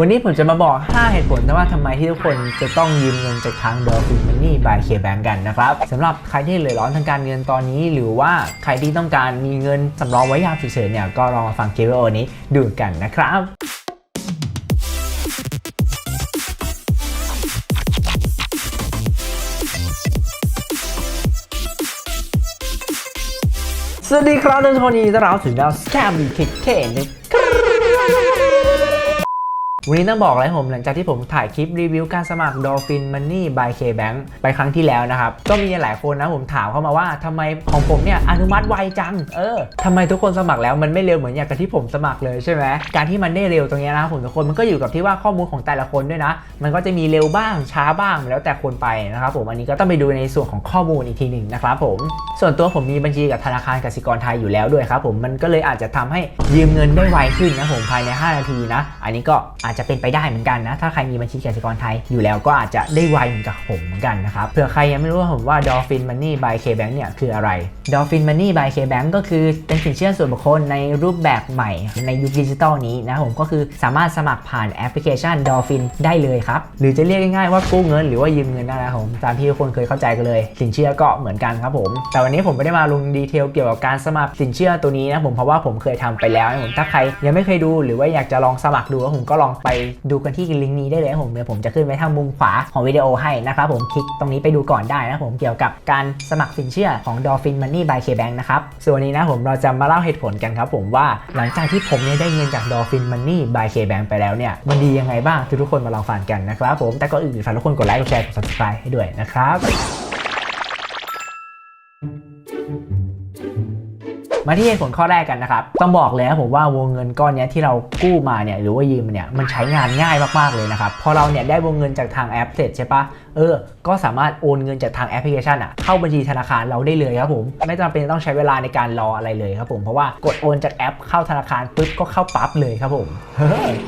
วันนี้ผมจะมาบอก 5 เหตุผลนะว่าทำไมที่ทุกคนจะต้องยืมเงินจากทาง Dolphin Money by KBank กันนะครับสำหรับใครที่เหลือร้อนทางการเงินตอนนี้ หรือว่าใครที่ต้องการมีเงินสำรองไว้ยามฉุกเฉินเนี่ยก็ลองมาฟังคลิปวิดีโอนี้ดูกันนะครับสวัสดีครับทุกคนยินดีต้อนรับสู่ดาวสแคมบีเคเคนะครับ วันนี้ต้องบอกเลยผมหลังจากที่ผมถ่ายคลิปรีวิวการสมัคร Dolphin Money by KBank ไปครั้งที่แล้วนะครับ ก็มีหลายคนนะผมถามเข้ามาว่าทำไมของผมเนี่ยอนุมัติไวจัง เออทำไมทุกคนสมัครแล้วมันไม่เร็วเหมือนอย่างกับที่ผมสมัครเลยใช่ไหมการที่มันได้เร็วตรงนี้นะผมทุกคนมันก็อยู่กับที่ว่าข้อมูลของแต่ละคนด้วยนะ มันก็จะมีเร็วบ้างช้าบ้างแล้วแต่คนไปนะครับผมอันนี้ก็ต้องไปดูในส่วนของข้อมูลอีกทีหนึ่งนะครับผม ส่วนตัวผมมีบัญชีกับธนาคารกสิกรไทยอยู่แล้วด้วยครับผมมันก็เลยอาจจะทำให้ยืมเงินได้ไวขึ้นนะผมภายใน 5 นาทีนะ อันนี้ก็อาจจะเป็นไปได้เหมือนกันนะ ถ้าใครมีบัญชีกสิกรไทยอยู่แล้วก็อาจจะได้ไวเหมือนกับผมเหมือนกันนะครับเผื่อใครยังไม่รู้ว่าผมว่า Dolphin Money by KBank เนี่ยคืออะไร Dolphin Money by KBank ก็คือเป็นสินเชื่อส่วนบุคคลในรูปแบบใหม่ในยุคดิจิตอลนี้นะผมก็คือสามารถสมัครผ่านแอปพลิเคชัน Dolphin ได้เลยครับ หรือจะเรียกง่ายๆว่ากู้เงินหรือว่ายืมเงินนะครับผมตามที่ทุกคนเคยเข้าใจกันเลย สินเชื่อก็เหมือนกันครับผม แต่วันนี้ผมไม่ได้มาลงดีเทลเกี่ยวกับการสมัครสินเชื่อตัวนี้นะผมเพราะว่าผมเคยทำไปแล้วนะผมถ้าใครยังไม่เคยดูหรือว่าอยากจะลองสมัครดูผมก็ลองไปดูกันที่ลิงก์นี้ได้เลยผมเดี๋ยวผมจะขึ้นไว้ทางมุมขวาของวิดีโอให้นะครับผมคลิกตรงนี้ไปดูก่อนได้นะผมเกี่ยวกับการสมัครสินเชื่อของ Dolphin Money by KBank นะครับส่วนนี้นะผมเราจะมาเล่าเหตุผลกันครับผมว่าหลังจากที่ผมเนี่ยได้เงินจาก Dolphin Money by KBank ไปแล้วเนี่ยมันดียังไงบ้างทุกคนมาลองฟังกันนะครับผมแต่ก็อื่นฝากทุกคนกดไลค์กดแชร์กด subscribe ให้ด้วยนะครับ มาที่เหตุผลข้อแรกกันนะครับ ต้องบอกเลยนะผมว่าวงเงินก้อนนี้ที่เรากู้มาเนี่ยหรือว่ายืมเนี่ยมันใช้งานง่ายมากๆเลยนะครับพอเราเนี่ยได้วงเงินจากทางแอปเสร็จใช่ปะเออ ก็สามารถโอนเงินจากทางแอปพลิเคชันอะเข้าบัญชีธนาคารเราได้เลยครับผม ไม่จำเป็นต้องใช้เวลาในการรออะไรเลยครับผมเพราะว่ากดโอนจากแอปเข้าธนาคารปุ๊บก็เข้าปั๊บเลยครับผม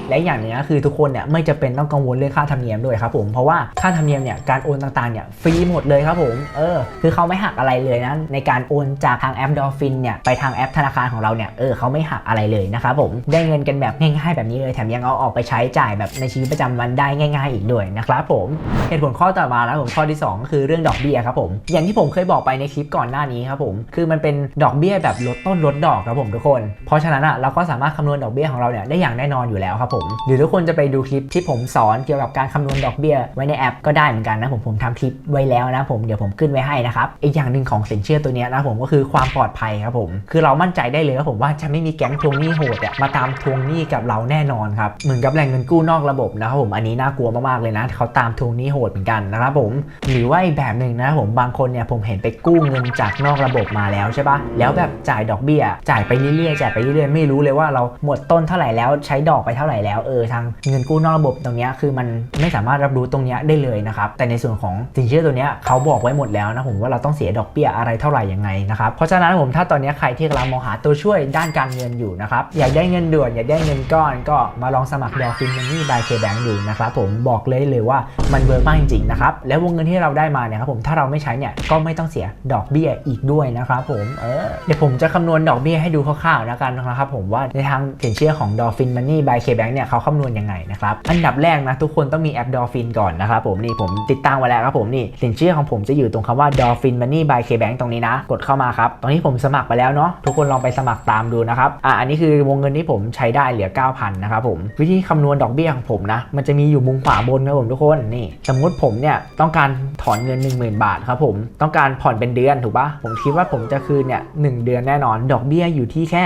และอย่างนึงนะคือทุกคนเนี่ยไม่จะเป็นต้องกังวลเรื่องค่าธรรมเนียมด้วยครับผมเพราะว่าค่าธรรมเนียมเนี่ยการโอนต่างๆเนี่ยฟรีหมดเลยครับผมเออคือเขาไม่หักอะไรเลยนะในการโอนจากทางแอป Dolphin เนี่ยไปทางางแอปธนาคารของเราเนี่ยเออเขาไม่หักอะไรเลยนะครับผมได้เงินกันแบบง่ายๆแบบนี้เลยแถมยังเอาออกไปใช้จ่ายแบบในชีวิตประจำวันได้ง่าย ๆ อีกด้วยนะครับผมเหตุผลข้อต่อมานะผมข้อที่2ก็คือเรื่องดอกเบี้ยครับผมอย่างที่ผมเคยบอกไปในคลิปก่อนหน้านี้ครับผมคือมันเป็นดอกเบี้ยแบบลดต้นลดดอกครับผมทุกคน เพราะฉะนั้นอะเราก็สามารถคำนวณดอกเบี้ยของเราเนี่ยได้อย่างแน่นอนอยู่แล้วครับผมหรือทุกคนจะไปดูคลิปที่ผมสอนเกี่ยวกับการคำนวณดอกเบี้ยไว้ในแอปก็ได้เหมือนกันนะผมผมทำคลิปไว้แล้วนะผมเดี๋ยวผมขึ้นไว้ให้นะครับอีกอย่างหนึ่งของสินเชื่อตัวนี้นะผมก็คือความปลอดภัยครับผมคืือเรามั่นใจได้เลยครับผมว่าจะไม่มีแก๊งทวงหนี้โหดอะมาตามทวงหนี้กับเราแน่นอนครับเหมือนกับแหล่งเงินกู้นอกระบบนะครับผมอันนี้น่ากลัวมากๆเลยนะเขาตามทวงหนี้โหดเหมือนกันนะครับผมหรือว่าอีกแบบหนึ่งนะผมบางคนเนี่ยผมเห็นไปกู้เงินจากนอกระบบมาแล้วใช่ปะแล้วแบบจ่ายดอกเบี้ย จ่ายไปเรื่อยๆจ่ายไปเรื่อยๆไม่รู้เลยว่าเราหมดต้นเท่าไหร่แล้วใช้ดอกไปเท่าไหร่แล้วเออทางเงินกู้นอกระบบตรงเนี้ยคือมันไม่สามารถรับรู้ตรงเนี้ยได้เลยนะครับแต่ในส่วนของสินเชื่อตัวเนี้ยเขาบอกไว้หมดแล้วนะผมว่าเราต้องเสียดอกเบี้ยอะไรเท่าไหร่ยังไงนะครับเพราะฉะนั้นผมถ้าตอนนี้ใครที่กำลังมองหาตัวช่วยด้านการเงินอยู่นะครับ อยากได้เงินด่วน อยากได้เงินก้อนก็มาลองสมัคร Dolphin Money by KBank ดูนะครับผมบอกเลยเลยว่ามันเวิร์กมากจริงๆนะครับ แล้ววงเงินที่เราได้มาเนี่ยครับผมถ้าเราไม่ใช้เนี่ยก็ไม่ต้องเสียดอกเบี้ยอีกด้วยนะครับผมเออเดี๋ยวผมจะคำนวณดอกเบี้ยให้ดูคร่าวๆแล้วกันนะครับผมว่าในทางสินเชื่อของ Dolphin Money by KBank เนี่ยเขาคำนวณยังไงนะครับอันดับแรกนะทุกคนต้องมีแอป Dolphin ก่อนนะครับผมนี่ผมติดตั้งไว้แล้วครับผมนี่สินเชื่อของผมจะอยู่ตรงคำว่า Dolphin Money by KBank ตรงนี้นะ กดเข้ามาครับ ตรงนี้ผมสมัครไปแล้วเนาะทุกคนลองไปสมัครตามดูนะครับอะอันนี้คือวงเงินที่ผมใช้ได้เหลือ 9,000นะครับผมวิธีคำนวณดอกเบี้ยของผมนะ มันจะมีอยู่มุมขวาบนนะผมทุกคนนี่ สมมุติผมเนี่ยต้องการถอนเงิน 10,000 บาทครับผมต้องการผ่อนเป็นเดือนถูกปะผมคิดว่าผมจะคืนเนี่ยหเดือนแน่นอน ดอกเบี้ยอยู่ที่แค่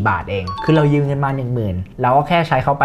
164 บาทเอง คือเรายืมเงินมา 10,000เราก็แค่ใช้เข้าไป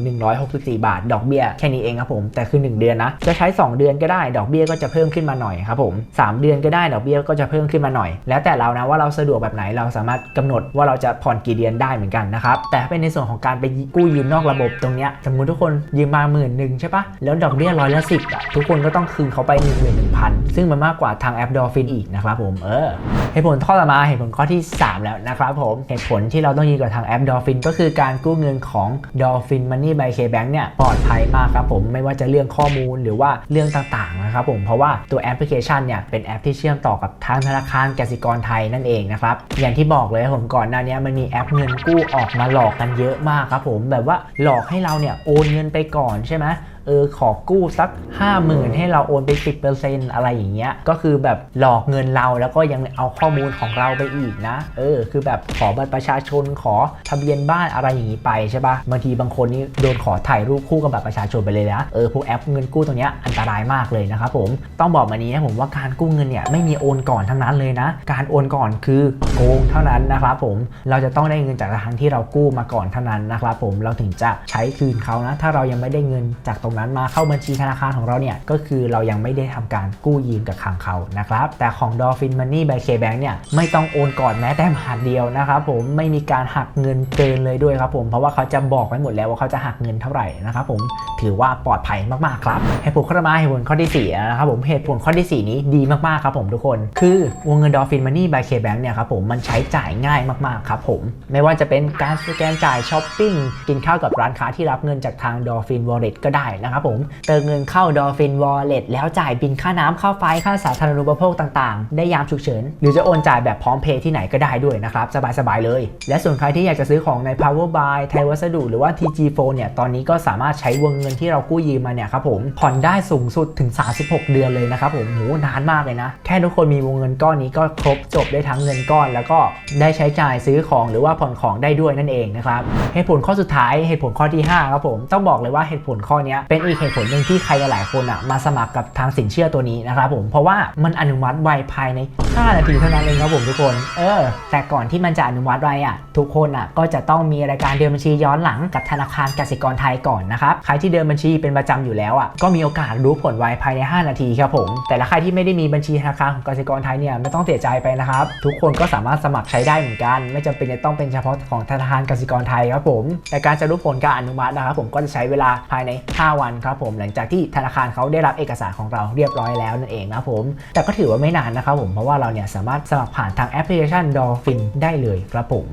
1164 บาท ดอกเบี้ยแค่นี้เองครับผมแต่คือ 1 เดือนนะจะใช้ 2 เดือนก็ได้ดอกเบี้ยก็จะเพิ่มขึ้นมาหน่อยครับผม3เดือนก็ได้ดอกเบี้ยก็จะเพิ่มขึ้นมาหน่อย แล้วแต่เรานะว่าเราสะดวกแบบไหนเราสามารถกำหนดว่าเราจะผ่อนกี่เดือนได้เหมือนกันนะครับแต่เป็นในส่วนของการไปกู้ยืมนอกระบบตรงเนี้ยสมมติทุกคนยืมมาหมื่นหนึ่งใช่ปะแล้วดอกเบี้ยร้อยละสิบอะทุกคนก็ต้องคืนเขาไป1 1 0 0 0 ซึ่งมันมากกว่าทางแอป Dolphin อีกนะครับผมเออเหตุผลข้อต่อมาเหตุผลข้อที่ 3 แล้วนะครับผมเหตุผลที่เราต้องยืมกับทางแอป Dolphin ก็คือการกู้เงินของ Dolphin Money by KBank เนี่ยปลอดภัยมากครับผมไม่ว่าจะเรื่องข้อมูลหรือว่าเรื่องต่างๆนะครับผมเพราะว่าตัวแอปพลิเคชันเนี่ยเป็นแอปที่เชื่อมต่อกับทางธนาคารกสิกรไทยนั่นนั่นเองนะครับ อย่างที่บอกเลยผมก่อนหน้านี้มันมีแอปเงินกู้ออกมาหลอกกันเยอะมากครับผมแบบว่าหลอกให้เราเนี่ยโอนเงินไปก่อนใช่ไหม ออขอกู้สัก 50,000 ให้เราโอนไป 10%อะไรอย่างเงี้ยก็คือแบบหลอกเงินเราแล้วก็ยังเอาข้อมูลของเราไปอีกนะ เออ คือแบบขอบัตรประชาชนขอทะเบียนบ้านอะไรอย่างงี้ไปใช่ปะบางทีบางคนนี่โดนขอถ่ายรูปคู่กับบัตรประชาชนไปเลยนะเออพวกแอปเงินกู้ตรงเนี้ยอันตรายมากเลยนะครับผมต้องบอกมานี้นะผมว่าการกู้เงินเนี่ยไม่มีโอนก่อนทั้งนั้นเลยนะ การโอนก่อนคือโกงเท่านั้นนะครับผมเราจะต้องได้เงินจากทางที่เรากู้มาก่อนเท่านั้นนะครับผมเราถึงจะใช้คืนเขานะถ้าเรายังไม่ได้เงินจากตรงนั้นมาเข้าบัญชีธนาคารของเราเนี่ยก็คือเรายังไม่ได้ทำการกู้ยืมกับทางเขานะครับแต่ของ Dolphin Money by KBank เนี่ยไม่ต้องโอนก่อนแม้แต่บาทเดียวนะครับผมไม่มีการหักเงินเกินเลยด้วยครับผมเพราะว่าเขาจะบอกไว้หมดแล้วว่าเขาจะหักเงินเท่าไหร่นะครับผมถือว่าปลอดภัยมากๆครับเหตุผลข้อมาเหตุผลข้อที่4นะครับผมเหตุผลข้อที่ 4 นี้ดีมากๆครับผมทุกคน คือวงเงิน Dolphin Money by KBank เนี่ยครับผมมันใช้จ่ายง่ายมากๆครับผมไม่ว่าจะเป็นการสแกนจ่ายช้อปปิ้งกินข้าวกับร้านค้าที่รับเงินจากทาง Dolphin Wallet ก็ได้นะครับผมเติมเงินเข้า Dolphin Wallet แล้วจ่ายบินค่าน้ำค่าไฟค่าสาธารณูปโภคต่างๆ ได้ยามฉุกเฉิน หรือจะโอนจ่ายแบบพร้อมเพย์ที่ไหนก็ได้ด้วยนะครับ สบาย ๆ เลย และส่วนใครที่อยากจะซื้อของใน Power Buy ไทยวัสดุหรือว่า TG Phone เนี่ยตอนนี้ก็สามารถใช้วงเงินที่เรากู้ยืมมาเนี่ยครับผมผ่อนได้สูงสุดถึง 36 เดือนเลยนะครับผมโหนานมากเลยนะ แค่ทุกคนมีวงเงินก้อนนี้ก็ครบจบได้ทั้งเงินก้อน แล้วก็ได้ใช้จ่ายซื้อของหรือว่าผ่อนของได้ด้วยนั่นเองนะครับเหตุผลข้อสุดท้ายเหตุผลข้อที่5ครับผมต้องบอกเลยว่าเหตุผลข้อนี้เป็นอีกเหตุผลหนึ่งที่ใครหลายๆคนอะมาสมัครกับทางสินเชื่อตัวนี้นะครับผมเพราะว่ามันอนุมัติไวภายใน 5 นาทีเท่านั้นเองครับผมทุกคน เออ แต่ก่อนที่มันจะอนุมัติไวอะทุกคนอะก็จะต้องมีรายการเดินบัญชีย้อนหลังกับธนาคารกสิกรไทยก่อนนะครับใครที่เดินบัญชีเป็นประจำอยู่แล้วอะก็มีโอกาสรู้ผลไวภายใน 5 นาทีครับผมแต่ละใครที่ไม่ได้มีบัญชีธนาคารของกสิกรไทยเนี่ยไม่ต้องเสียใจไปนะครับทุกคนก็สามารถสมัครใช้ได้เหมือนกัน ไม่จำเป็นจะต้องเป็นเฉพาะของธนาคารกสิกรไทยครับผมแต่การจะรู้ผลการอนุมัตินะครับผมก็จะใช้เวลาภายใน 5วันครับผมหลังจากที่ธนาคารเขาได้รับเอกสารของเราเรียบร้อยแล้วนั่นเองนะผม แต่ก็ถือว่าไม่นานนะครับผมเพราะว่าเราเนี่ยสามารถสมัครผ่านทางแอปพลิเคชัน Dolphin ได้เลยครับผม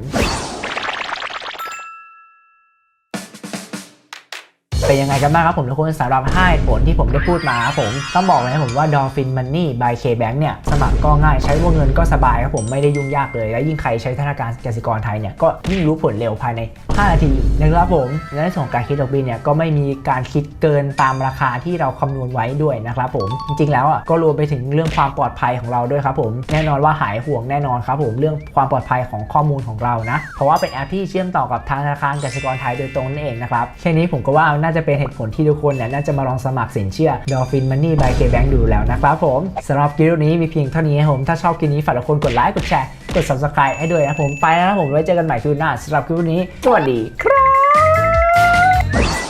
เป็นยังไงกันบ้างครับผมทุกคนสำหรับ5เหตุผลที่ผมได้พูดมาครับผมต้องบอกเลยนะผมว่า Dolphin Money by KBank เนี่ยสมัครก็ง่ายใช้วงเงินก็สบายครับผมไม่ได้ยุ่งยากเลย และยิ่งใครใช้ธนาคารกสิกรไทยเนี่ยก็ยิ่งรู้ผลเร็วภายใน 5 นาทีนะครับผมและในส่วนของการคิดดอกเบี้ยเนี่ยก็ไม่มีการคิดเกินตามราคาที่เราคำนวณไว้ด้วยนะครับผมจริงๆแล้วอะก็รวมไปถึงเรื่องความปลอดภัยของเราด้วยครับผมแน่นอนว่าหายห่วงแน่นอนครับผมเรื่องความปลอดภัยของข้อมูลของเรานะเพราะว่าเป็นแอปที่เชื่อมต่อกับทางธนาคารกสิกรไทยโดยตรงนั่นเองนะครับแค่นี้ผมก็ว่าน่าจะเป็นเหตุผลที่ทุกคนเนี่ยน่าจะมาลองสมัครสินเชื่อ Dolphin Money by KBank ดูแล้วนะครับผมสำหรับคลิปนี้มีเพียงเท่านี้ครับผมถ้าชอบคลิปนี้ฝากทุกคนกดไลค์กดแชร์กด subscribe ให้ด้วยนะผมไปแล้วนะผมไว้เจอกันใหม่คลิปหน้าสำหรับคลิปนี้สวัสดีครับ